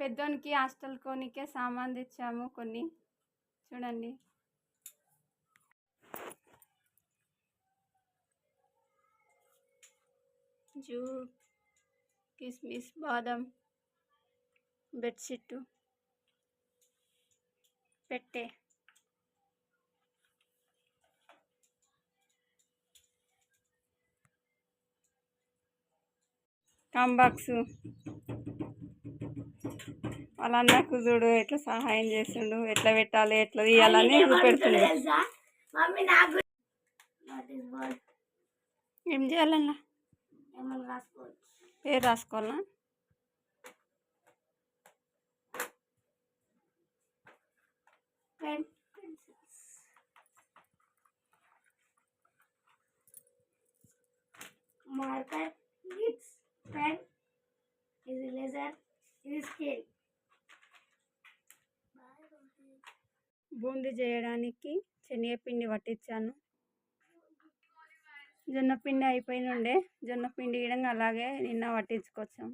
పెద్దోనికి hostel కోనికే సామాన్ తెచ్చాము కొన్ని. చూడండి. జూ కిస్మిస్ బాదం బెడ్షీట్ పెట్టే. కాంబాక్స్. వాళ్ళ అన్నకు చూడు ఎట్లా సహాయం చేస్తుండు ఎట్లా పెట్టాలి ఎట్లా తీయాలని నాకు వర్డ్ ఏం చేయాలన్నా? పేరు రాసుకోవాలనా పెన్ మార్కర్ గిట్స్ పెన్ ఇది లేజర్ ఇది స్కేల్ బూందీ చేయడానికి శనగపిండి పట్టించాను జొన్నపిండి అయిపోయిన ఉండే జొన్నపిండి కూడా అలాగే నిన్న పట్టించుకొచ్చాం